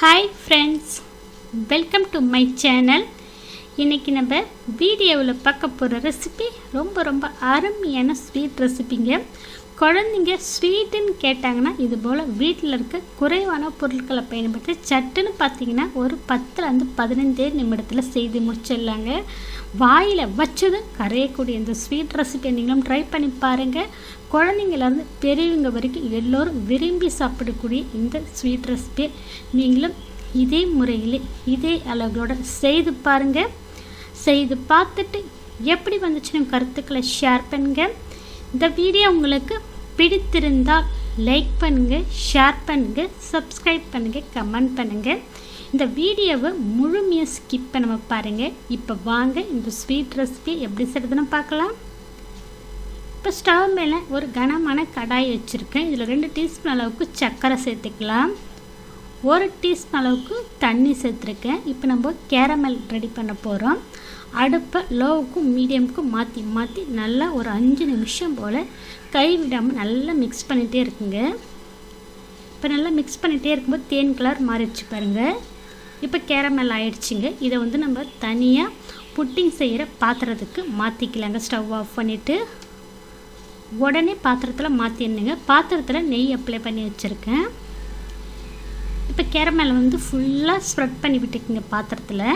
Hi friends welcome to my channel இன்றைக்கி நம்ம வீடியோவில் பார்க்க போகிற ரெசிபி ரொம்ப ரொம்ப அருமையான ஸ்வீட் ரெசிபிங்க குழந்தைங்க ஸ்வீட்டுன்னு கேட்டாங்கன்னா இது போல் வீட்டில் இருக்க குறைவான பொருட்களை பயன்படுத்தி சட்டுன்னு பார்த்தீங்கன்னா ஒரு பத்துலேருந்து பதினஞ்சே நிமிடத்தில் செய்து முடிச்சிடலாங்க. வாயில் வச்சதும் கரையக்கூடிய இந்த ஸ்வீட் ரெசிபியை நீங்களும் ட்ரை பண்ணி பாருங்கள் குழந்தைங்கள்லேருந்து பெரியவங்க வரைக்கும் எல்லோரும் விரும்பி சாப்பிடக்கூடிய இந்த ஸ்வீட் ரெசிபியை நீங்களும் இதே முறையில் இதே அளவுகளோட செய்து பாருங்கள் செய்து பார்த்துட்டு எப்படி வந்துச்சுன்னு கருத்துக்களை ஷேர் பண்ணுங்கள் இந்த வீடியோ உங்களுக்கு பிடித்திருந்தால் லைக் பண்ணுங்கள் ஷேர் பண்ணுங்கள் சப்ஸ்கிரைப் பண்ணுங்கள் கமெண்ட் பண்ணுங்கள் இந்த வீடியோவை முழுமையாக ஸ்கிப் பண்ண பாருங்கள் இப்போ வாங்க இந்த ஸ்வீட் ரெசிபி எப்படி செய்கிறதுன்னு பார்க்கலாம். இப்போ ஸ்டவ் மேலே ஒரு கனமான கடாய் வச்சுருக்கேன். இதில் ரெண்டு டீஸ்பூன் அளவுக்கு சர்க்கரை சேர்த்துக்கலாம். ஒரு டீஸ்பூன் அளவுக்கு தண்ணி சேர்த்துருக்கேன். இப்போ நம்ம கேரமல் ரெடி பண்ண போகிறோம் அடுப்பை லோவுக்கும் மீடியமுக்கும் மாற்றி மாற்றி நல்லா ஒரு அஞ்சு நிமிஷம் போல் கை விடாமல் நல்லா மிக்ஸ் பண்ணிகிட்டே இருக்குங்க. இப்போ நல்லா மிக்ஸ் பண்ணிகிட்டே இருக்கும்போது தேன் கலர் மாறிடுச்சு பாருங்கள் இப்போ கேரமல் ஆயிடுச்சுங்க. இதை வந்து நம்ம தனியாக புட்டிங் செய்கிற பாத்திரத்துக்கு மாற்றிக்கலாங்க ஸ்டவ் ஆஃப் பண்ணிவிட்டு உடனே பாத்திரத்தில் மாற்றிடணுங்க பாத்திரத்தில் நெய் அப்ளை பண்ணி வச்சுருக்கேன். இப்போ கேரமேல் வந்து ஃபுல்லாக ஸ்ப்ரெட் பண்ணி விட்டுக்குங்க பாத்திரத்தில்.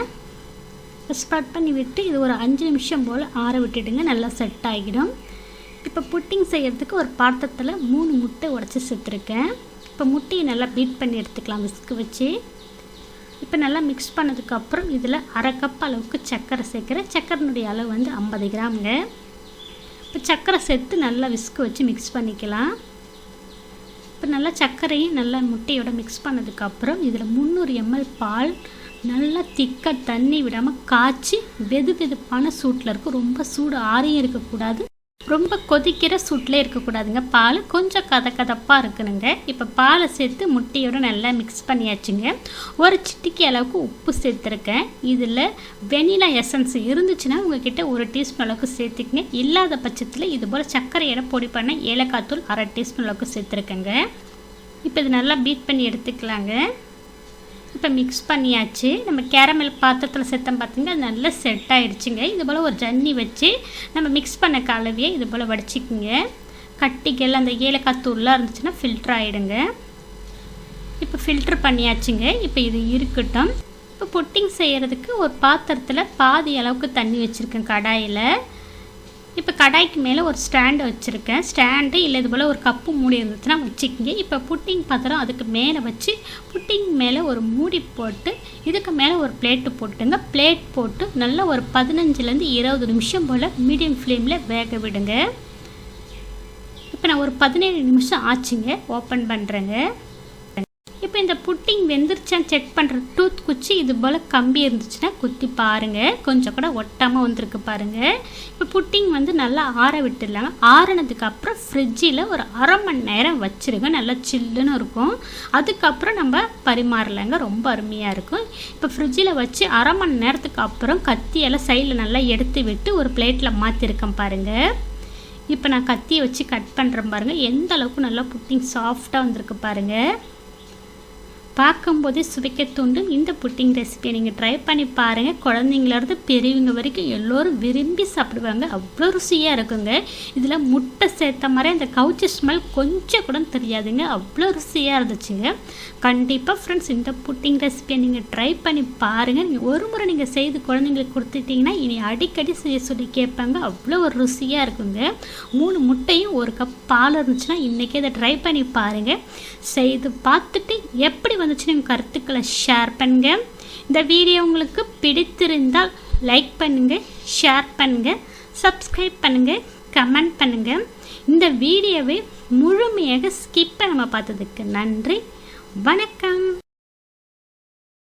ஸ்ப்ரெட் பண்ணி விட்டு இது ஒரு அஞ்சு நிமிஷம் போல் ஆற விட்டுடுங்க நல்லா செட் ஆகிடும். இப்போ புட்டிங் செய்கிறதுக்கு ஒரு பாத்திரத்தில் மூணு முட்டை உடச்சி சேர்த்துருக்கேன் இப்போ முட்டையை நல்லா பீட் பண்ணி எடுத்துக்கலாம் விஸ்க்கு வச்சு. இப்போ நல்லா மிக்ஸ் பண்ணதுக்கப்புறம் இதில் அரை கப் அளவுக்கு சர்க்கரை சேர்க்குறேன். சர்க்கரனுடைய அளவு வந்து ஐம்பது கிராமுங்க. இப்போ சர்க்கரை சேர்த்து நல்லா விஸ்க்கு வச்சு மிக்ஸ் பண்ணிக்கலாம். இப்போ நல்லா சர்க்கரையும் நல்லா முட்டையோட மிக்ஸ் பண்ணதுக்கப்புறம் இதில் முந்நூறு எம்எல் பால் நல்லா திக்காக தண்ணி விடாமல் காய்ச்சி வெது வெதுப்பான சூட்டில் இருக்கும் ரொம்ப சூடு ஆறியும் இருக்கக்கூடாது. ரொம்ப கொதிக்கிற சூட்டில் இருக்கக்கூடாதுங்க. பால் கொஞ்சம் கத கதப்பாக இருக்கணுங்க. இப்போ பாலை சேர்த்து முட்டையோடு நல்லா மிக்ஸ் பண்ணியாச்சுங்க. ஒரு சிட்டிக்கு அளவுக்கு உப்பு சேர்த்துருக்கேன். இதில் வெனிலா எசன்ஸ் இருந்துச்சுன்னா உங்ககிட்ட ஒரு டீஸ்பூன் அளவுக்கு சேர்த்துக்குங்க. இல்லாத பட்சத்தில் இது போல் சர்க்கரையோட பொடி பண்ண ஏலக்காய் தூள் அரை டீஸ்பூன் அளவுக்கு சேர்த்துருக்கேங்க. இப்போ இது நல்லா பீட் பண்ணி எடுத்துக்கலாங்க. இப்போ மிக்ஸ் பண்ணியாச்சு. நம்ம கேரமல் பாத்திரத்தில் சேர்த்தோம் பார்த்தீங்கன்னா அது நல்லா செட் ஆகிடுச்சுங்க இது போல் ஒரு ஜன்னி வச்சு நம்ம மிக்ஸ் பண்ண கலவையை இது போல் வடிச்சிக்கோங்க. கட்டிகள் அந்த ஏலக்காய் தூள்லாம் இருந்துச்சுன்னா ஃபில்ட்ரு ஆகிடுங்க இப்போ ஃபில்ட்ரு பண்ணியாச்சுங்க. இப்போ இது இருக்கட்டும். இப்போ புட்டிங் செய்கிறதுக்கு ஒரு பாத்திரத்தில் பாதி அளவுக்கு தண்ணி வச்சுருக்கேன் கடாயில். இப்போ கடாய்க்கு மேலே ஒரு ஸ்டாண்டு வச்சுருக்கேன். ஸ்டாண்டு இல்லை இது போல் ஒரு கப்பு மூடி இருந்துச்சுன்னா வச்சுக்கிங்க. இப்போ புட்டிங் பாத்திரம் அதுக்கு மேலே வச்சு புட்டிங் மேலே ஒரு மூடி போட்டு இதுக்கு மேலே ஒரு பிளேட்டு போட்டுங்க பிளேட் போட்டு நல்லா ஒரு பதினஞ்சுலேருந்து இருபது நிமிஷம் போல் மீடியம் ஃப்ளேமில் வேக விடுங்க. இப்போ நான் ஒரு பதினேழு நிமிஷம் ஆச்சுங்க. ஓப்பன் பண்ணுறேங்க இப்போ இந்த புட்டிங் வெந்துருச்சான்னு செக் பண்ணுற டூத் குச்சி இது போல் கம்பி இருந்துச்சுன்னா குத்தி பாருங்கள் கொஞ்சம் கூட ஒட்டாமல் வந்திருக்கு பாருங்கள் இப்போ புட்டிங் வந்து நல்லா ஆற விட்டுடலாங்க. ஆறினதுக்கப்புறம் ஃப்ரிட்ஜில் ஒரு அரை மணி நேரம் வச்சுருங்க. நல்லா சில்லுன்னு இருக்கும். அதுக்கப்புறம் நம்ம பரிமாறலைங்க. ரொம்ப அருமையாக இருக்கும். இப்போ ஃப்ரிட்ஜில் வச்சு அரை மணி நேரத்துக்கு அப்புறம் கத்தியெல்லாம் சைடில் நல்லா எடுத்து விட்டு ஒரு பிளேட்டில் மாற்றிருக்கேன் பாருங்கள் இப்போ நான் கத்தியை வச்சு கட் பண்ணுறேன் பாருங்கள் எந்த அளவுக்கு நல்லா புட்டிங் சாஃப்டாக வந்திருக்கு பாருங்கள் பார்க்கும்போதே சுவைக்க தூண்டும் இந்த புட்டிங் ரெசிபியை நீங்கள் ட்ரை பண்ணி பாருங்கள் குழந்தைங்களேருந்து பெரியவங்க வரைக்கும் எல்லோரும் விரும்பி சாப்பிடுவாங்க. அவ்வளோ ருசியாக இருக்குங்க. இதில் முட்டை சேர்த்த மாதிரி அந்த கவுச்சி ஸ்மெல் கொஞ்சம் கூட தெரியாதுங்க. அவ்வளோ ருசியாக இருந்துச்சுங்க. கண்டிப்பாக ஃப்ரெண்ட்ஸ் இந்த புட்டிங் ரெசிபியை நீங்கள் ட்ரை பண்ணி பாருங்கள் நீங்கள் ஒரு முறை நீங்கள் செய்து குழந்தைங்களுக்கு கொடுத்துட்டிங்கன்னா இனி அடிக்கடி செய்ய சொல்லி கேட்பாங்க. அவ்வளோ ஒரு ருசியாக இருக்குங்க. மூணு முட்டையும் ஒரு கப் பால் இருந்துச்சுன்னா இன்றைக்கே அதை ட்ரை பண்ணி பாருங்கள் செய்து பார்த்துட்டு எப்படி வந்துச்சுன்னு கருத்துக்களை ஷேர் பண்ணுங்க. இந்த வீடியோ உங்களுக்கு பிடித்திருந்தால் லைக் பண்ணுங்கள் ஷேர் பண்ணுங்கள் சப்ஸ்கிரைப் பண்ணுங்கள் கமெண்ட் பண்ணுங்கள் இந்த வீடியோவை முழுமையாக ஸ்கிப் பண்ணாமல் பார்த்ததுக்கு நன்றி. வணக்கம்.